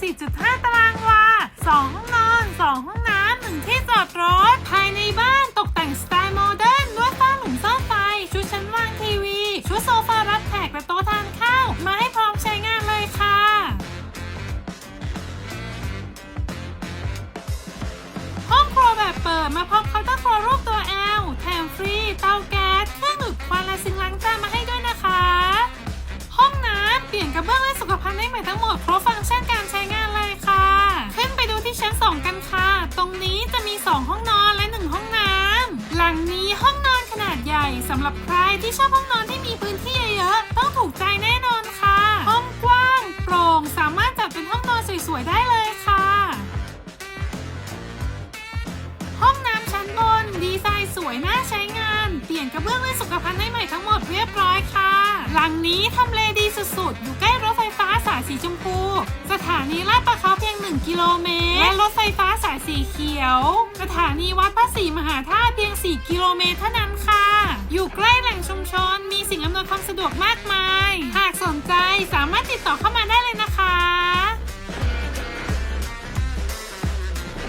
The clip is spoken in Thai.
34.5 ตารางวา 2 ห้องนอน 2 ห้องน้ำ 1 ที่จอดรถ ภายในบ้านตกแต่งสไตล์โมเดิร์นด้วยฝ้าหลุมซ่อมไฟ ชุดชั้นวางทีวี ชุดโซฟารับแขกและโต๊ะทานข้าว มาให้พร้อมใช้งานเลยค่ะ ห้องครัวแบบเปิดมาพร้อมเคาน์เตอร์ครัวรูปตัว L แถมฟรี เตาแก๊ส เครื่องดูดควันและซิงล้างจานมาให้ด้วยนะคะ ห้องน้ำเปลี่ยนกระเบื้องและสุขภัณฑ์ได้ใหม่ทั้งหมดเพราะฟังก์ชัน 2 กันค่ะ ตรงนี้จะมี 2 ห้องนอนและ 1 ห้องน้ำหลังนี้ห้องนอนขนาดใหญ่สำหรับใครที่ชอบห้องนอนที่มีพื้นที่เยอะๆต้องถูกใจแน่นอนค่ะ ห้องกว้างโปร่งสามารถจัดเป็นห้องนอนสวยๆได้เลยค่ะ ห้องน้ำชั้นบนดีไซน์สวยน่าใช้งาน เปลี่ยนกระเบื้องและสุขภัณฑ์ให้ใหม่ทั้งหมดเรียบร้อยค่ะ หลังนี้ทำเลดีสุดๆอยู่ใกล้รถไฟฟ้าสายสีชมพู สถานีลาดประเขาเพีย 1 กิโลเมตร และรถไฟฟ้าสายสีเขียว สถานีวัดพระศรีมหาธาตุเพียง 4 กิโลเมตรเท่านั้นค่ะ อยู่ใกล้แหล่งชุมชน มีสิ่งอำนวยความสะดวกมากมาย หากสนใจสามารถติดต่อเข้า